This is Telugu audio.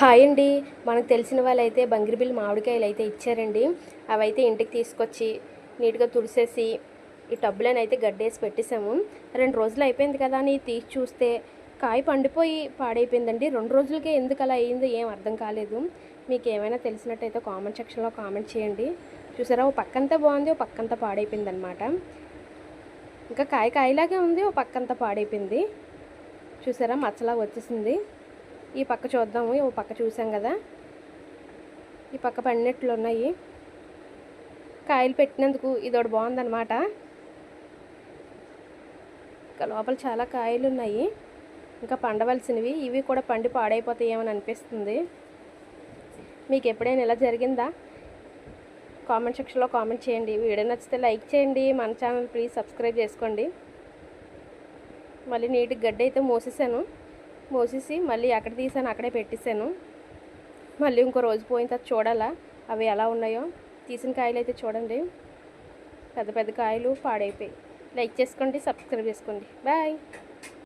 హాయ్ అండి. మనకు తెలిసిన వాళ్ళైతే బంగిరిబిల్లి మామిడికాయలు అయితే ఇచ్చారండి. అవైతే ఇంటికి తీసుకొచ్చి నీట్గా తుడిసేసి ఈ టబ్బులను అయితే గడ్డేసి పెట్టేశాము. రెండు రోజులు అయిపోయింది కదా అని తీసి చూస్తే కాయ పండిపోయి పాడైపోయిందండి. రెండు రోజులకే ఎందుకు అలా అయిందో ఏం అర్థం కాలేదు. మీకు ఏమైనా తెలిసినట్టయితే కామెంట్ సెక్షన్లో కామెంట్ చేయండి. చూసారా ఓ పక్కంతా బాగుంది ఓ పక్కంతా పాడైపోయింది అనమాట ఇంకా కాయ కాయలాగే ఉంది ఓ పక్కంతా పాడైపోయింది. చూసారా మచ్చలా వచ్చేసింది. ఈ పక్క చూద్దాము. ఓ పక్క చూసాం కదా. ఈ పక్క పండినట్లు ఉన్నాయి. కాయలు పెట్టినందుకు ఇది ఒకటి బాగుందన్నమాట. ఇంకా లోపల చాలా కాయలు ఉన్నాయి. ఇంకా పండవలసినవి ఇవి కూడా పండి పాడైపోతాయేమని అనిపిస్తుంది. మీకు ఎప్పుడైనా ఇలా జరిగిందా? కామెంట్ సెక్షన్లో కామెంట్ చేయండి. వీడియో నచ్చితే లైక్ చేయండి. మన ఛానల్ ప్లీజ్ సబ్స్క్రైబ్ చేసుకోండి. మళ్ళీ నీట్గా గడ్డి అయితే మోసేసాను. మోసేసి మళ్ళీ ఎక్కడ తీసాను అక్కడే పెట్టేశాను. మళ్ళీ ఇంకో రోజు పోయిన తర్వాత చూడాలా అవి ఎలా ఉన్నాయో. తీసిన కాయలు అయితే చూడండి. పెద్ద పెద్ద కాయలు పాడైపోయి. లైక్ చేసుకోండి సబ్స్క్రైబ్ చేసుకోండి. బాయ్.